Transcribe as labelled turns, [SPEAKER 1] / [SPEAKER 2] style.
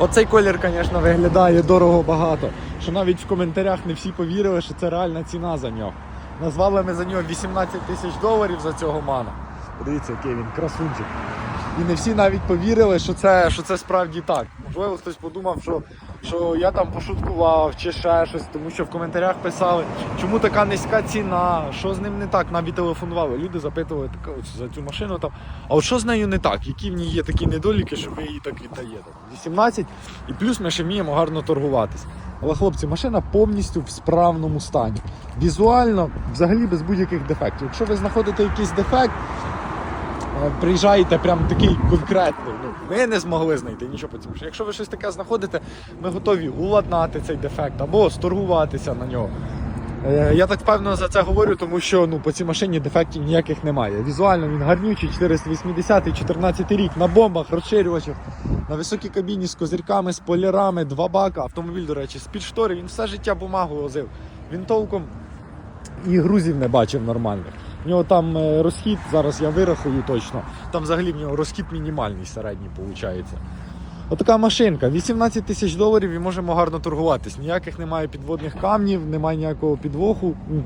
[SPEAKER 1] Оцей колір, звісно, виглядає дорого багато. Що навіть в коментарях не всі повірили, що це реальна ціна за нього. Назвали ми за нього 18 тисяч доларів за цього мана. Подивіться, який він красунчик. І не всі навіть повірили, що це, що це справді так. Можливо, хтось подумав, що, що я там пошуткував чи ще щось, тому що в коментарях писали, чому така низька ціна, що з ним не так. Навіть телефонували. Люди запитували так, от, за цю машину там. А от що з нею не так? Які в ній є такі недоліки, що ви її так віддаєте? 18 і плюс ми ще вміємо гарно торгуватись. Але хлопці, машина повністю в справному стані. Візуально, взагалі без будь-яких дефектів. Якщо ви знаходите якийсь дефект, приїжджаєте прям такий конкретний. Ну, ми не змогли знайти нічого по цьому. Якщо ви щось таке знаходите, ми готові уладнати цей дефект або сторгуватися на нього. Е, Я так впевнено за це говорю, тому що ну, по цій машині дефектів ніяких немає. Візуально він гарнючий, 480 14 рік на бомбах, розширювачах, на високій кабіні з козирками, з полярами, два бака. Автомобіль, до речі, з-під штори, він все життя бумагу возив. Він толком і грузів не бачив нормальних. В нього там е, розхід, зараз я вирахую точно. Там взагалі в нього розхід мінімальний середній виходить. Отака машинка, 18 тисяч доларів і можемо гарно торгуватись. Ніяких немає підводних камнів, немає ніякого підвоху. Ну,